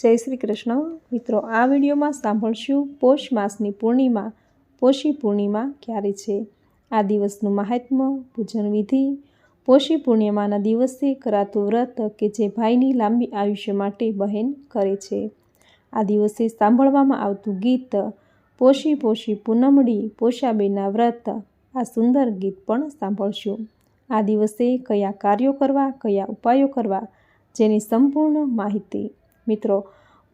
જય શ્રી કૃષ્ણ. મિત્રો, આ વિડીયોમાં સાંભળશું પોષ માસની પૂર્ણિમા. પોષી પૂર્ણિમા ક્યારે છે? આ દિવસનું મહાત્મ્ય પૂજન વિધિ. પોષી પૂર્ણિમાના દિવસે કરાતું વ્રત કે જે ભાઈની લાંબી આયુષ્ય માટે બહેન કરે છે. આ દિવસે સાંભળવામાં આવતું ગીત, પોષી પોષી પૂનમડી પોષાબેના વ્રત, આ સુંદર ગીત પણ સાંભળશું. આ દિવસે કયા કાર્યો કરવા, કયા ઉપાયો કરવા, જેની સંપૂર્ણ માહિતી મિત્રો,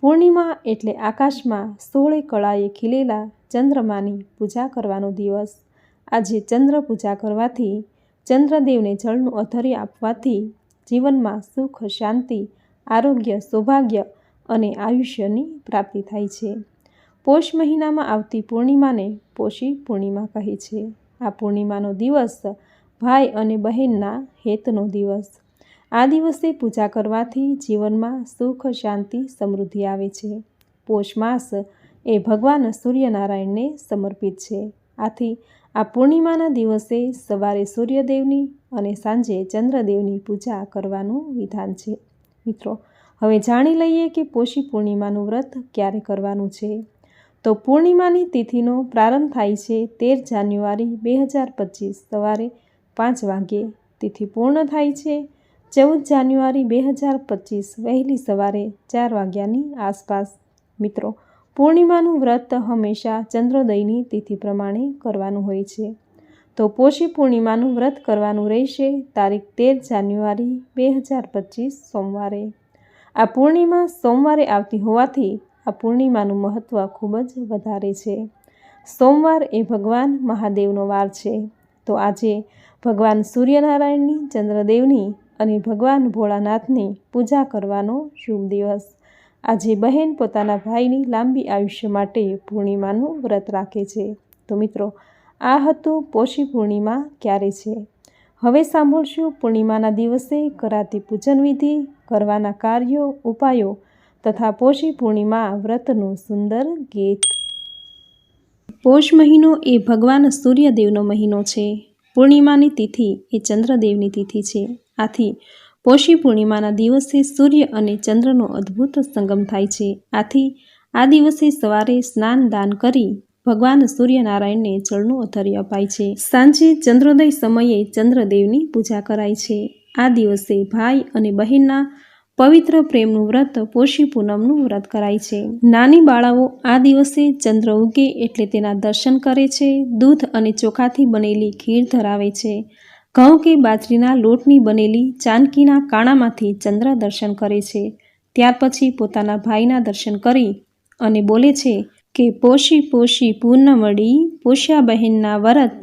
પૂર્ણિમા એટલે આકાશમાં સોળે કળાએ ખીલેલા ચંદ્રમાની પૂજા કરવાનો દિવસ. આજે ચંદ્ર પૂજા કરવાથી ચંદ્રદેવને જળનું અધર્ય આપવાથી જીવનમાં સુખ, શાંતિ, આરોગ્ય, સૌભાગ્ય અને આયુષ્યની પ્રાપ્તિ થાય છે. પોષ મહિનામાં આવતી પૂર્ણિમાને પોષી પૂર્ણિમા કહે છે. આ પૂર્ણિમાનો દિવસ ભાઈ અને બહેનના હેતનો દિવસ. આ દિવસે પૂજા કરવાથી જીવનમાં સુખ, શાંતિ, સમૃદ્ધિ આવે છે. પોષ માસ એ ભગવાન સૂર્યનારાયણને સમર્પિત છે. આથી આ પૂર્ણિમાના દિવસે સવારે સૂર્યદેવની અને સાંજે ચંદ્રદેવની પૂજા કરવાનું વિધાન છે. મિત્રો, હવે જાણી લઈએ કે પોષી પૂર્ણિમાનું વ્રત ક્યારે કરવાનું છે. તો પૂર્ણિમાની તિથિનો પ્રારંભ થાય છે તેર જાન્યુઆરી બે હજાર પચીસ સવારે પાંચ વાગ્યે. તિથિ પૂર્ણ થાય છે ચૌદ જાન્યુઆરી બે હજાર પચીસ વહેલી સવારે ચાર વાગ્યાની આસપાસ. મિત્રો, પૂર્ણિમાનું વ્રત હંમેશા ચંદ્રોદયની તિથિ પ્રમાણે કરવાનું હોય છે. તો પોષી પૂર્ણિમાનું વ્રત કરવાનું રહેશે તારીખ તેર જાન્યુઆરી બે હજાર પચીસ સોમવારે. આ પૂર્ણિમા સોમવારે આવતી હોવાથી આ પૂર્ણિમાનું મહત્ત્વ ખૂબ જ વધારે છે. સોમવાર એ ભગવાન મહાદેવનો વાર છે. તો આજે ભગવાન સૂર્યનારાયણની ચંદ્રદેવની અને ભગવાન ભોળાનાથની પૂજા કરવાનો શુભ દિવસ. આજે બહેન પોતાના ભાઈની લાંબી આયુષ્ય માટે પૂર્ણિમાનું વ્રત રાખે છે. તો મિત્રો, આ હતું પોષી પૂર્ણિમા ક્યારે છે? હવે સાંભળશું પૂર્ણિમાના દિવસે કરાતી પૂજન વિધિ, કરવાના કાર્યો, ઉપાયો તથા પોષી પૂર્ણિમા વ્રતનું સુંદર ગીત. પોષ મહિનો એ ભગવાન સૂર્યદેવનો મહિનો છે. પૂર્ણિમાની તિથિ એ ચંદ્રદેવની તિથિ છે. આથી પોષી પૂર્ણિમાના દિવસે સૂર્ય અને ચંદ્રનો અદ્ભુત સંગમ થાય છે. આથી આ દિવસે સવારે સ્નાન દાન કરી ભગવાન સૂર્યનારાયણને જળનું અધર્ય અપાય છે. સાંજે ચંદ્રોદય સમયે ચંદ્રદેવની પૂજા કરાય છે. આ દિવસે ભાઈ અને બહેનના પવિત્ર પ્રેમનું વ્રત પોષી પૂનમનું વ્રત કરાય છે. નાની બાળાઓ આ દિવસે ચંદ્ર ઉગે એટલે તેના દર્શન કરે છે. દૂધ અને ચોખાથી બનેલી ખીર ધરાવે છે. ઘઉં કે બાજરીના લોટની બનેલી ચાનકીના કાણામાંથી ચંદ્ર દર્શન કરે છે. ત્યાર પછી પોતાના ભાઈના દર્શન કરી અને બોલે છે કે, પોષી પોષી, પૂર્ણમળી પોષ્યા બહેનના વરત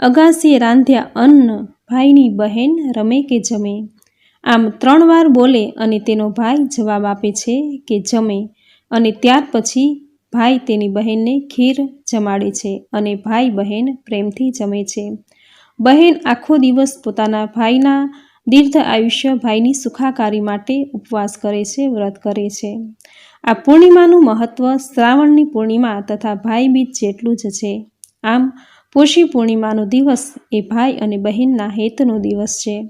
અગાસીએ રાંધ્યા અન્ન, ભાઈની બહેન રમે કે જમે આમ ત્રણ વાર બોલે અને તેનો ભાઈ જવાબ આપે છે કે, જમે અને ત્યાર પછી ભાઈ તેની બહેનને ખીર જમાડે છે અને ભાઈ બહેન પ્રેમથી જમે છે. બહેન આખો દિવસ પોતાના ભાઈના દીર્ઘ આયુષ્ય ભાઈની સુખાકારી માટે ઉપવાસ કરે છે, વ્રત કરે છે. આ પૂર્ણિમાનું મહત્ત્વ શ્રાવણની પૂર્ણિમા તથા ભાઈ બીજ જેટલું જ છે. આમ, પોષી પૂર્ણિમાનો દિવસ એ ભાઈ અને બહેનના હેતનો દિવસ છે.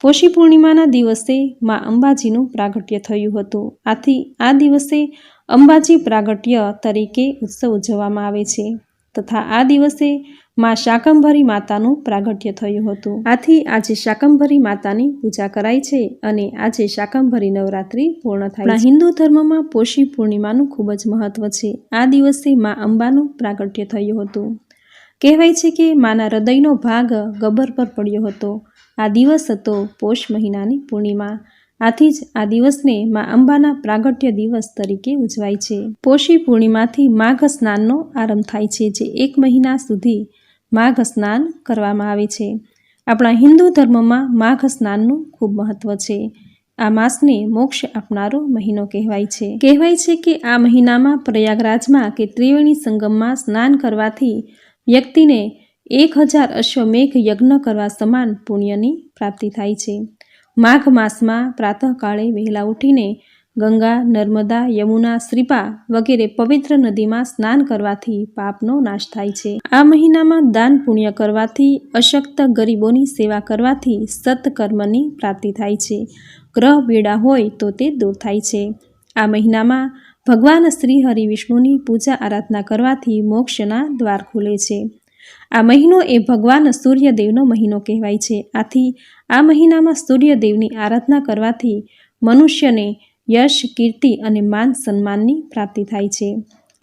પોષી પૂર્ણિમાના દિવસે મા અંબાજીનું પ્રાગટ્ય થયું હતું. આથી આ દિવસે અંબાજી પ્રાગટ્ય તરીકે ઉત્સવ ઉજવવામાં આવે છે. તથા આ દિવસે મા શાકંભરી માતાનું પ્રાગટ્ય થયું હતું. આથી આજે શાકંભરી માતાની પૂજા કરાય છે અને આજે શાકંભરી નવરાત્રિ પૂર્ણ થાય હિન્દુ ધર્મમાં પોષી પૂર્ણિમાનું ખૂબ જ મહત્વ છે. આ દિવસે મા અંબાનું પ્રાગટ્ય થયું હતું. કહેવાય છે કે માના હૃદયનો ભાગ ગબ્બર પર પડ્યો હતો. આ દિવસ હતો પોષ મહિનાની પૂર્ણિમા. આથી જ આ દિવસને મા અંબાના પ્રાગટ્ય દિવસ તરીકે ઉજવાય છે. પોષી પૂર્ણિમાથી માઘ સ્નાનનો આરંભ થાય છે જે એક મહિના સુધી માઘ સ્નાન કરવામાં આવે છે. આપણા હિન્દુ ધર્મમાં માઘ સ્નાનનું ખૂબ મહત્વ છે. આ માસને મોક્ષ આપનારો મહિનો કહેવાય છે. કહેવાય છે કે આ મહિનામાં પ્રયાગરાજમાં કે ત્રિવેણી સંગમમાં સ્નાન કરવાથી વ્યક્તિને એક હજાર અશ્વમેઘ યજ્ઞ કરવા સમાન પુણ્યની પ્રાપ્તિ થાય છે. માઘ માસમાં પ્રાતઃકાળે વહેલા ઉઠીને ગંગા, નર્મદા, યમુના, શ્રીપા વગેરે પવિત્ર નદીમાં સ્નાન કરવાથી પાપનો નાશ થાય છે. આ મહિનામાં દાન પુણ્ય કરવાથી, અશક્ત ગરીબોની સેવા કરવાથી સત્કર્મની પ્રાપ્તિ થાય છે. ગ્રહ પીડા હોય તો તે દૂર થાય છે. આ મહિનામાં ભગવાન શ્રી હરિ વિષ્ણુની પૂજા આરાધના કરવાથી મોક્ષના દ્વાર ખુલે છે. આ મહિનો એ ભગવાન સૂર્યદેવનો મહિનો કહેવાય છે. આથી આ મહિનામાં સૂર્યદેવની આરાધના કરવાથી મનુષ્યને યશ, કીર્તિ અને માન સન્માનની પ્રાપ્તિ થાય છે.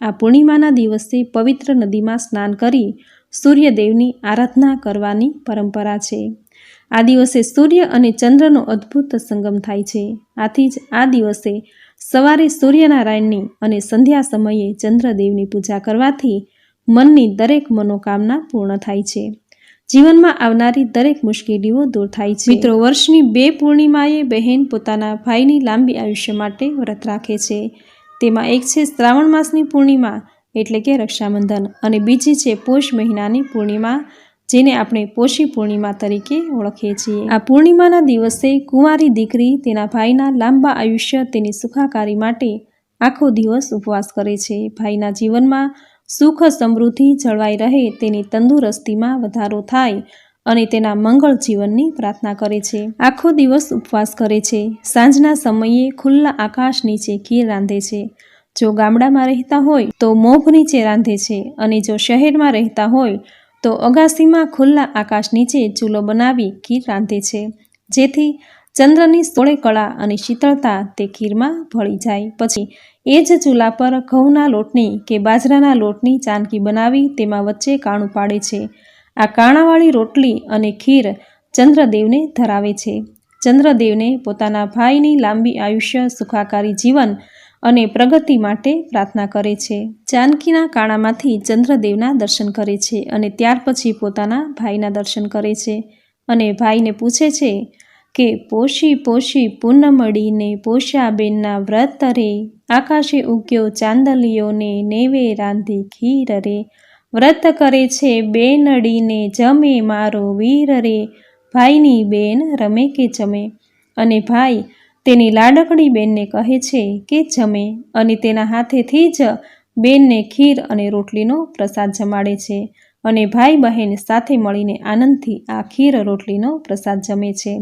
આ પૂર્ણિમાના દિવસે પવિત્ર નદીમાં સ્નાન કરી સૂર્યદેવની આરાધના કરવાની પરંપરા છે. આ દિવસે સૂર્ય અને ચંદ્રનો અદ્ભુત સંગમ થાય છે. આથી જ આ દિવસે સવારે સૂર્યનારાયણની અને સંધ્યા સમયે ચંદ્રદેવની પૂજા કરવાથી મનની દરેક મનોકામના પૂર્ણ થાય છે. જીવનમાં આવનારી દરેક મુશ્કેલીઓ દૂર થાય છે. મિત્રો, વર્ષની બે પૂર્ણિમાએ બહેન પોતાના ભાઈની લાંબી આયુષ્ય માટે વ્રત રાખે છે. તેમાં એક છે શ્રાવણ માસની પૂર્ણિમા, એટલે કે રક્ષાબંધન, અને બીજી છે પોષ મહિનાની પૂર્ણિમા, જેને આપણે પોષી પૂર્ણિમા તરીકે ઓળખીએ છીએ. આ પૂર્ણિમાના દિવસે કુંવારી દીકરી તેના ભાઈના લાંબા આયુષ્ય તેની સુખાકારી માટે આખો દિવસ ઉપવાસ કરે છે. ભાઈના જીવનમાં સુખ સમૃદ્ધિ જળવાઈ રહે તેની તંદુરસ્તીમાં વધારો થાય અને તેના મંગળ જીવનની પ્રાર્થના કરે છે. આખો દિવસ ઉપવાસ કરે છે. સાંજના સમયે ખુલ્લા આકાશ નીચે ખીર રાંધે છે. જો ગામડામાં રહેતા હોય તો મોભ નીચે રાંધે છે અને જો શહેરમાં રહેતા હોય તો અગાસીમાં ખુલ્લા આકાશ નીચે ચૂલો બનાવી ખીર રાંધે છે. જેથી ચંદ્રની સોળે કળા અને શીતળતા તે ખીરમાં ભળી જાય. પછી એ જ ચૂલા પર ઘઉંના લોટની કે બાજરાના લોટની ચાનકી બનાવી તેમાં વચ્ચે કાણું પાડે છે. આ કાણાવાળી રોટલી અને ખીર ચંદ્રદેવને ધરાવે છે. ચંદ્રદેવને પોતાના ભાઈની લાંબી આયુષ્ય, સુખાકારી જીવન અને પ્રગતિ માટે પ્રાર્થના કરે છે. જાનકીના કાણામાંથી ચંદ્રદેવના દર્શન કરે છે અને ત્યાર પછી પોતાના ભાઈના દર્શન કરે છે અને ભાઈને પૂછે છે કે પોષી પોષી પૂન મળીને બેનના વ્રત રે. આકાશે ઉગ્યો ચાંદલિયોને નેવે રાંધી ખીર રે. વ્રત કરે છે બેનડીને, જમે મારો વીર રે. ભાઈની બેન રમે કે જમે? અને ભાઈ તેની લાડકડી બેનને કહે છે કે જમે. અને તેના હાથેથી જ બેનને ખીર અને રોટલીનો પ્રસાદ જમાડે છે. અને ભાઈ બહેન સાથે મળીને આનંદથી આ ખીર રોટલીનો પ્રસાદ જમે છે.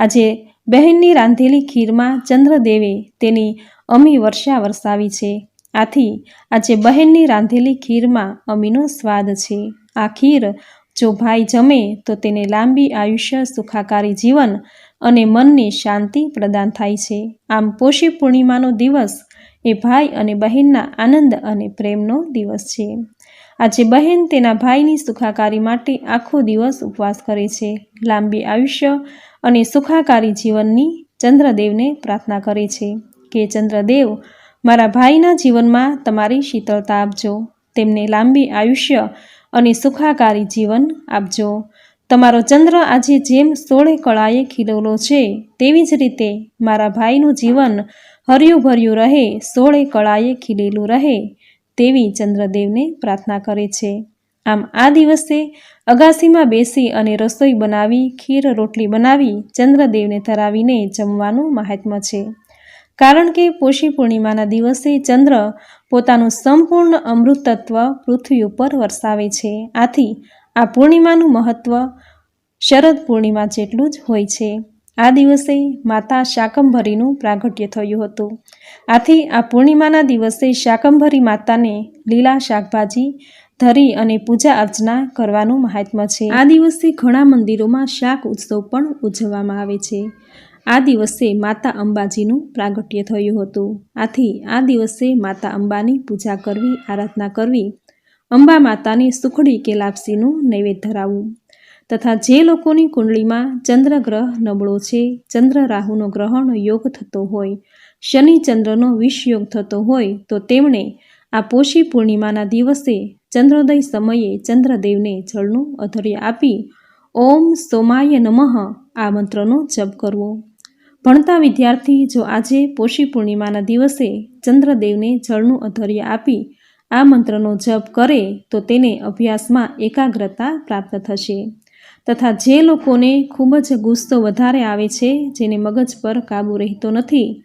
આજે બહેનની રાંધેલી ખીરમાં ચંદ્રદેવે તેની અમી વર્ષા વરસાવી છે. આથી આજે બહેનની રાંધેલી ખીરમાં અમીનો સ્વાદ છે. આ ખીર જો ભાઈ જમે તો તેને લાંબી આયુષ્ય, સુખાકારી જીવન અને મનની શાંતિ પ્રદાન થાય છે. આમ પોષી પૂર્ણિમાનો દિવસ એ ભાઈ અને બહેનના આનંદ અને પ્રેમનો દિવસ છે. આજે બહેન તેના ભાઈની સુખાકારી માટે આખો દિવસ ઉપવાસ કરે છે. લાંબી આયુષ્ય અને સુખાકારી જીવનની ચંદ્રદેવને પ્રાર્થના કરે છે કે, ચંદ્રદેવ, મારા ભાઈના જીવનમાં તમારી શીતળતા આપજો. તેમને લાંબી આયુષ્ય અને સુખાકારી જીવન આપજો. તમારો ચંદ્ર આજે જેમ સોળે કળાએ ખીલેલો છે, તેવી જ રીતે મારા ભાઈનું જીવન હર્યું ભર્યું રહે, સોળે કળાએ ખીલેલું રહે. તેવી ચંદ્રદેવને પ્રાર્થના કરે છે. આમ આ દિવસે અગાસીમાં બેસી અને રસોઈ બનાવી, ખીર રોટલી બનાવી ચંદ્રદેવને ધરાવીને જમવાનું મહાત્મ્ય છે. કારણ કે પોષી પૂર્ણિમાના દિવસે ચંદ્ર પોતાનું સંપૂર્ણ અમૃતત્વ પૃથ્વી ઉપર વરસાવે છે. આથી આ પૂર્ણિમાનું મહત્ત્વ શરદ પૂર્ણિમા જેટલું જ હોય છે. આ દિવસે માતા શાકંભરીનું પ્રાગટ્ય થયું હતું. આથી આ પૂર્ણિમાના દિવસે શાકંભરી માતાને લીલા શાકભાજી, ધરી અને પૂજા અર્ચના કરવાનું મહાત્મ્ય છે. આ દિવસે ઘણા મંદિરોમાં શાક ઉત્સવ પણ ઉજવવામાં આવે છે. આ દિવસે માતા અંબાજીનું પ્રાગટ્ય થયું હતું. આથી આ દિવસે માતા અંબાની પૂજા કરવી, આરાધના કરવી, અંબા માતાની સુખડી કે લાપસીનું નૈવેદ્ય ધરાવવું. તથા જે લોકોની કુંડળીમાં ચંદ્રગ્રહ નબળો છે, ચંદ્ર રાહુનો ગ્રહણ યોગ થતો હોય, શનિ ચંદ્રનો વિષયોગ થતો હોય, તો તેમણે આ પોષી પૂર્ણિમાના દિવસે ચંદ્રોદય સમયે ચંદ્રદેવને જળનું અધર્ય આપી ઓમ સોમાય નમઃ આ મંત્રનો જપ કરવો. ભણતા વિદ્યાર્થી જો આજે પોષી પૂર્ણિમાના દિવસે ચંદ્રદેવને જળનું અધર્ય આપી આ મંત્રનો જપ કરે, તો તેને અભ્યાસમાં એકાગ્રતા પ્રાપ્ત થશે. તથા જે લોકોને ખૂબ જ ગુસ્સો વધારે આવે છે, જેને મગજ પર કાબૂ રહેતો નથી,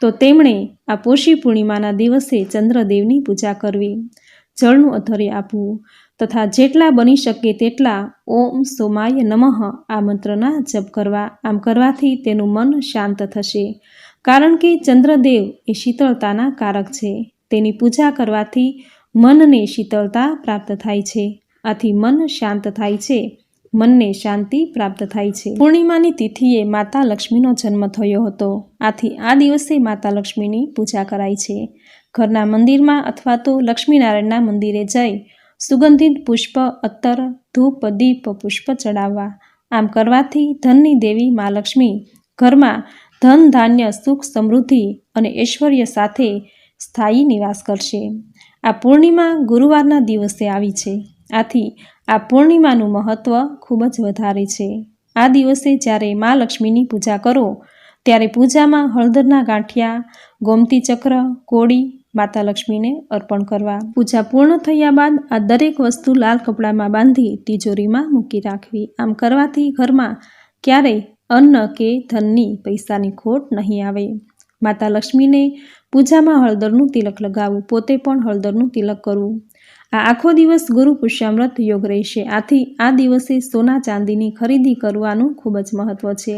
તો તેમણે આ પોષી પૂર્ણિમાના દિવસે ચંદ્રદેવની પૂજા કરવી. જળનું અધર્ય આપવું તથા જેટલા બની શકે તેટલા ઓમ સોમાય નમઃ આ મંત્રના જપ કરવા, આમ કરવાથી તેનું મન શાંત થશે. કારણ કે ચંદ્રદેવ એ શીતળતાના કારક છે. તેની પૂજા કરવાથી મનને શીતળતા પ્રાપ્ત થાય છે. આથી મન શાંત થાય છે. મનને શાંતિ પ્રાપ્ત થાય છે. પૂર્ણિમાની તિથિએ માતા લક્ષ્મીનો જન્મ થયો હતો. આથી આ દિવસે માતા લક્ષ્મીની પૂજા કરાય છે. ઘરના મંદિરમાં અથવા તો લક્ષ્મીનારાયણના મંદિરે જઈ સુગંધિત પુષ્પ અત્તર ધૂપ, દીપ, પુષ્પ ચડાવવા. આમ કરવાથી ધનની દેવી મા લક્ષ્મી ઘરમાં ધન, ધાન્ય, સુખ, સમૃદ્ધિ અને ઐશ્વર્ય સાથે સ્થાયી નિવાસ કરશે. આ પૂર્ણિમા ગુરુવારના દિવસે આવી છે. આથી આ પૂર્ણિમાનું મહત્ત્વ ખૂબ જ વધારે છે. આ દિવસે જ્યારે મા લક્ષ્મીની પૂજા કરો, ત્યારે પૂજામાં હળદરના ગાંઠિયા, ગોમતી ચક્ર, કોળી, માતા લક્ષ્મીને અર્પણ કરવા. પૂજા પૂર્ણ થયા બાદ આ દરેક વસ્તુ લાલ કપડામાં બાંધી તિજોરીમાં મૂકી રાખવી. આમ કરવાથી ઘરમાં ક્યારેય અન્ન કે ધનની પૈસાની ખોટ નહીં આવે. માતા લક્ષ્મીને પૂજામાં હળદરનું તિલક લગાવવું પોતે પણ હળદરનું તિલક કરવું આ આખો દિવસ ગુરુ પુષ્યામૃત યોગ રહેશે. આથી આ દિવસે સોના ચાંદીની ખરીદી કરવાનું ખૂબ જ મહત્વ છે.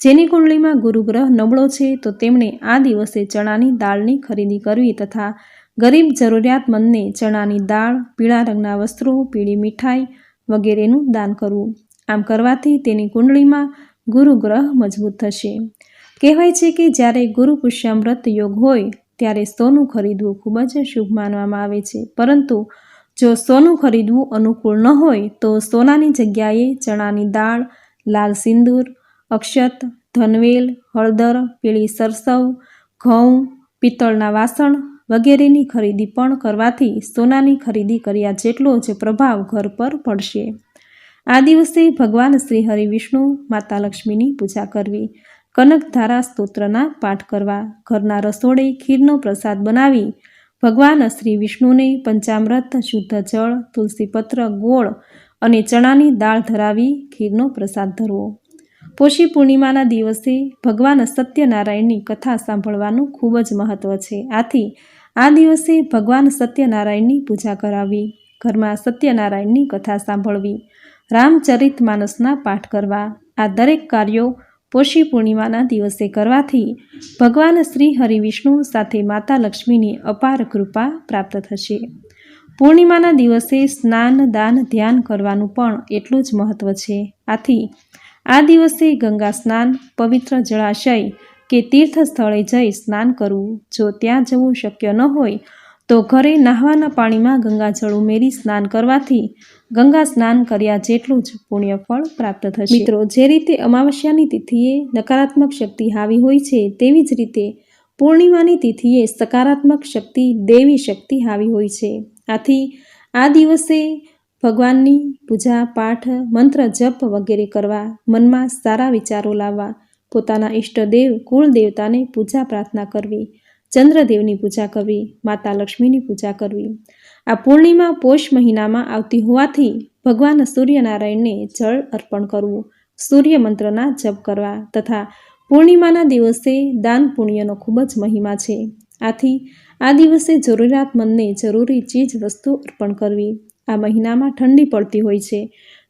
જેની કુંડળીમાં ગુરુગ્રહ નબળો છે, તો તેમણે આ દિવસે ચણાની દાળની ખરીદી કરવી તથા ગરીબ જરૂરિયાતમંદને ચણાની દાળ, પીળા રંગના વસ્ત્રો, પીળી મીઠાઈ વગેરેનું દાન કરવું. આમ કરવાથી તેની કુંડળીમાં ગુરુગ્રહ મજબૂત થશે. કહેવાય છે કે જ્યારે ગુરુ પુષ્યામૃત યોગ હોય ત્યારે સોનું ખરીદવું ખૂબ જ શુભ માનવામાં આવે છે. પરંતુ જો સોનું ખરીદવું અનુકૂળ ન હોય, તો સોનાની જગ્યાએ ચણાની દાળ, લાલ સિંદૂર, અક્ષત, ધનવેલ, હળદર, પીળી સરસવ, ઘઉં, પિત્તળના વાસણ વગેરેની ખરીદી પણ કરવાથી સોનાની ખરીદી કર્યા જેટલો જ પ્રભાવ ઘર પર પડશે. આ દિવસે ભગવાન શ્રી હરિ વિષ્ણુ માતા લક્ષ્મીની પૂજા કરવી. કનકધારા સ્તોત્રના પાઠ કરવા, ઘરના રસોડે ખીરનો પ્રસાદ બનાવી, ભગવાન શ્રી વિષ્ણુને પંચામૃત, શુદ્ધ જળ, તુલસીપત્ર, ગોળ અને ચણાની દાળ ધરાવી ખીરનો પ્રસાદ ધરવો. પોષી પૂર્ણિમાના દિવસે ભગવાન સત્યનારાયણની કથા સાંભળવાનું ખૂબ જ મહત્વ છે. આથી આ દિવસે ભગવાન સત્યનારાયણની પૂજા કરાવવી ઘરમાં સત્યનારાયણની કથા સાંભળવી, રામચરિત માનસના પાઠ કરવા, આ દરેક કાર્યો પોષી પૂર્ણિમાના દિવસે કરવાથી ભગવાન શ્રી હરિવિષ્ણુ સાથે માતા લક્ષ્મીની અપાર કૃપા પ્રાપ્ત થશે. પૂર્ણિમાના દિવસે સ્નાન, દાન, ધ્યાન કરવાનું પણ એટલું જ મહત્ત્વ છે. આથી આ દિવસે ગંગા સ્નાન, પવિત્ર જળાશય કે તીર્થ સ્થળે જઈ સ્નાન કરવું જો ત્યાં જવું શક્ય ન હોય તો ઘરે નાહવાના પાણીમાં ગંગાજળ ઉમેરી સ્નાન કરવાથી ગંગા સ્નાન કર્યા જેટલું જ પુણ્યફળ પ્રાપ્ત થશે. મિત્રો, જે રીતે અમાવસ્યાની તિથિએ નકારાત્મક શક્તિ હાવી હોય છે, તેવી જ રીતે પૂર્ણિમાની તિથિએ સકારાત્મક શક્તિ, દેવી શક્તિ હાવી હોય છે. આથી આ દિવસે ભગવાનની પૂજા, પાઠ, મંત્ર જપ વગેરે કરવા, મનમાં સારા વિચારો લાવવા, પોતાના ઈષ્ટદેવ કુળ દેવતાને પૂજા પ્રાર્થના કરવી ચંદ્રદેવની પૂજા કરવી, માતા લક્ષ્મીની પૂજા કરવી. આ પૂર્ણિમા પોષ મહિનામાં આવતી હોવાથી ભગવાન સૂર્યનારાયણને જળ અર્પણ કરવું સૂર્ય મંત્રના જપ કરવા તથા પૂર્ણિમાના દિવસે દાન પુણ્યનો ખૂબ જ મહિમા છે. આથી આ દિવસે જરૂરિયાતમંદને જરૂરી ચીજ વસ્તુ અર્પણ કરવી આ મહિનામાં ઠંડી પડતી હોય છે,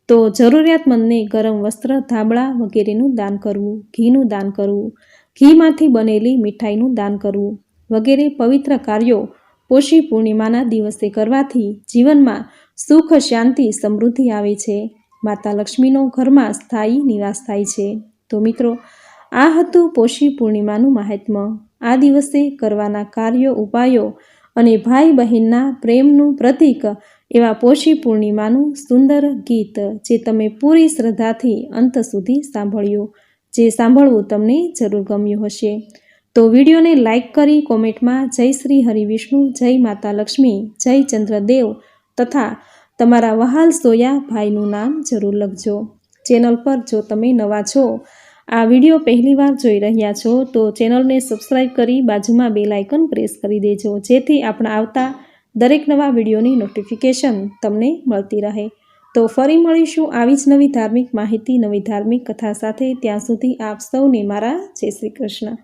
તો જરૂરિયાતમંદને ગરમ વસ્ત્ર, ધાબળા વગેરેનું દાન કરવું, ઘીનું દાન કરવું, ઘીમાંથી બનેલી મીઠાઈનું દાન કરવું વગેરે પવિત્ર કાર્યો પોષી પૂર્ણિમાના દિવસે કરવાથી જીવનમાં સુખ, શાંતિ, સમૃદ્ધિ આવે છે. માતા લક્ષ્મીનો ઘરમાં સ્થાયી નિવાસ થાય છે. તો મિત્રો, આ હતું પોષી પૂર્ણિમાનું મહાત્મ્ય આ દિવસે કરવાના કાર્યો, ઉપાયો અને ભાઈ બહેનના પ્રેમનું પ્રતીક એવા પોષી પૂર્ણિમાનું સુંદર ગીત જે તમે પૂરી શ્રદ્ધાથી અંત સુધી સાંભળ્યું. જે સાંભળવું તમને જરૂર ગમ્યું હશે. તો વિડીયોને લાઇક કરી કોમેન્ટમાં જય શ્રી હરિવિષ્ણુ જય માતા લક્ષ્મી, જય ચંદ્રદેવ તથા તમારા વહાલ સોયા ભાઈનું નામ જરૂર લખજો. ચેનલ પર જો તમે નવા છો, આ વીડિયો પહેલીવાર જોઈ રહ્યા છો, તો ચેનલને સબસ્ક્રાઈબ કરી બાજુમાં બે લાઇકન પ્રેસ કરી દેજો, જેથી આપણા આવતા દરેક નવા વિડીયોની નોટિફિકેશન તમને મળતી રહે. તો ફરી મળીશું આવી જ નવી ધાર્મિક માહિતી, નવી ધાર્મિક કથા સાથે. ત્યાં સુધી આપ સૌને મારા જય શ્રી કૃષ્ણ.